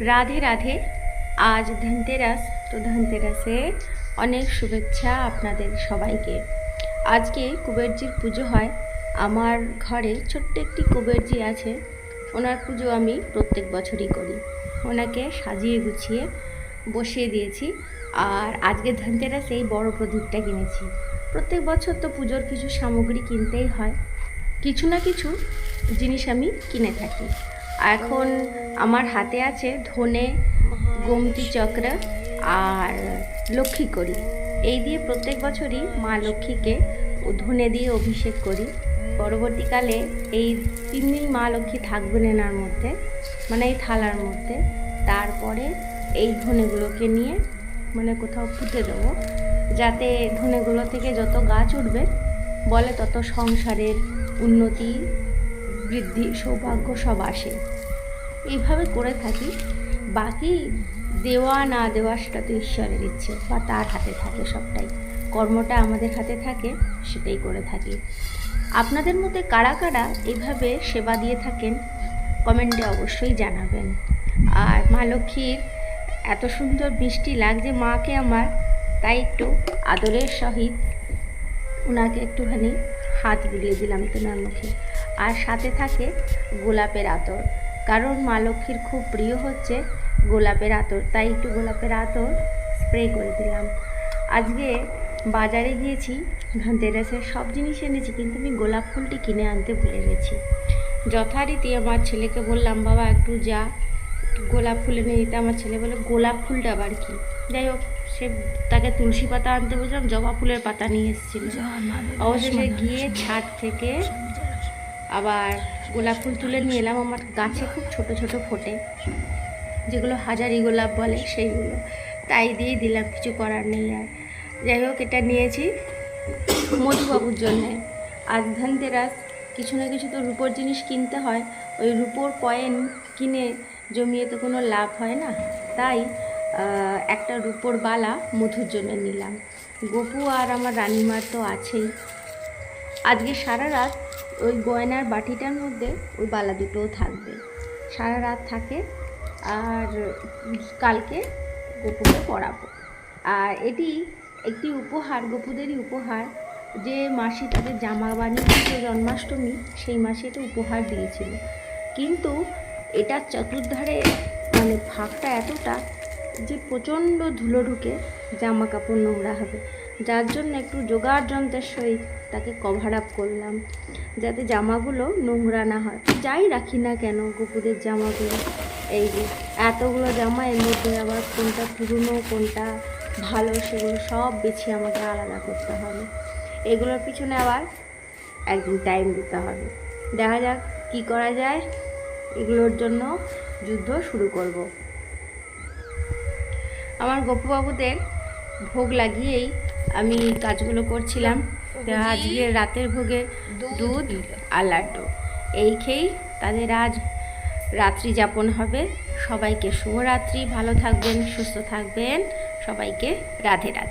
রাধে রাধে। আজ ধনতেরাস। তো ধনতেরাসে অনেক শুভেচ্ছা আপনাদের সবাইকে। আজকে কুবেরজির পুজো হয়। আমার ঘরে ছোট্ট একটি কুবেরজি আছে। ওনার পুজো আমি প্রত্যেক বছরই করি। ওনাকে সাজিয়ে গুছিয়ে বসিয়ে দিয়েছি। আর আজকে ধনতেরাসে এই বড় প্রদীপটা কিনেছি। প্রত্যেক বছর তো পুজোর কিছু সামগ্রী কিনতেই হয়। কিছু না কিছু জিনিস আমি কিনে থাকি। এখন আমার হাতে আছে ধনে, গোমতি চক্র আর লক্ষ্মী করি এই দিয়ে প্রত্যেক বছরই মা লক্ষ্মীকে ধনে দিয়ে অভিষেক করি। পরবর্তীকালে এই তিন দিন মা লক্ষ্মী থাকবেন এনার মধ্যে মানে এই থালার মধ্যে। তারপরে এই ধনেগুলোকে নিয়ে মানে কোথাও পুঁতে দেবো, যাতে ধনেগুলো থেকে যত গাছ উঠবে, বলে তত সংসারের উন্নতি বৃদ্ধি, সৌভাগ্য সব আসে। এইভাবে করে থাকি, বাকি দেওয়া না দেওয়া সেটা তো ঈশ্বরের ইচ্ছে বা তার হাতে থাকে সবটাই। কর্মটা আমাদের হাতে থাকে, সেটাই করে থাকি। আপনাদের মধ্যে কারা কারা এইভাবে সেবা দিয়ে থাকেন? কমেন্টে অবশ্যই জানাবেন। আর মা লক্ষ্মীর এত সুন্দর মিষ্টি লাগছে মাকে আমার, তাই একটু আদরের সহিত ওনাকে একটুখানি হাত বুলিয়ে দিলাম তোমার মুখে আর সাথে থাকে গোলাপের আতর। কারণ মা লক্ষ্মীর খুব প্রিয় হচ্ছে গোলাপের আতর তাই একটু গোলাপের আতর স্প্রে করে দিলাম। আজকে বাজারে গিয়েছি ধনতেরাসের সব জিনিস এনেছি কিন্তু আমি গোলাপ ফুলটি কিনে আনতে ভুলে গেছি। যথারীতি আমার ছেলেকে বললাম বাবা একটু যা গোলাপ ফুল এনে দিতে। আমার ছেলে বলে গোলাপ ফুলটা আবার কি? যাই হোক সে তাকে তুলসী পাতা আনতে বলছিলাম জবা ফুলের পাতা নিয়ে এসেছিল। অবশেষে গিয়ে ছাদ থেকে আবার গোলাপ ফুল তুলে নিয়ে এলাম আমার গাছে খুব ছোট ছোট ফোটে। যেগুলো হাজারি গোলাপ বলে সেইগুলো। তাই দিয়ে দিলাম, কিছু করার নেই আর। যাই হোক, এটা নিয়েছি মধুবাবুর জন্যে। আজ ধনতেরাস, কিছু না কিছু তো রূপোর জিনিস কিনতে হয়। ওই রূপোর কয়েন কিনে জমিয়ে তো কোনো লাভ হয় না। তাই একটা রূপোর বালা মধুর জন্য নিলাম। গপু আর আমার রানিমার তো আছেই। আজকে সারা রাত ওই গয়নার বাটিটার মধ্যে ওই বালা দুটোও থাকবে। সারা রাত থাকে আর কালকে গপুকে পড়াবো। আর এটি একটি উপহার, গপুদেরই উপহার। যে মাসি তাদের জামা বানিয়েছিল জন্মাষ্টমী, সেই মাসে এটা উপহার দিয়েছিল। কিন্তু এটা চতুর্ধারে মানে ফাঁকটা এতটা যে প্রচণ্ড ধুলো ঢুকে জামা কাপড় নোংরা হবে। যার জন্য একটু জোগাড় যন্ত্রের সহিত তাকে কভার আপ করলাম, যাতে জামাগুলো নোংরা না হয়। যাই রাখি না কেন কুকুরের জামাগুলো? এই যে, এতগুলো জামা এর মধ্যে আবার কোনটা পুরনো, কোনটা ভালো, সেগুলো সব বেছে আমাকে আলাদা করতে হবে। এগুলোর পিছনে আবার একদিন টাইম দিতে হবে। দেখা যাক কি করা যায়। এগুলোর জন্য যুদ্ধ শুরু করব। আমার গপুবাবুদের ভোগ লাগিয়েই আমি কাজগুলো করছিলাম। আজকে রাতের ভোগে দুধ আর লাড্ডু। এই খেয়েই তাদের আজ রাত্রি যাপন হবে। সবাইকে শুভরাত্রি, ভালো থাকবেন, সুস্থ থাকবেন। সবাইকে রাধে রাধে।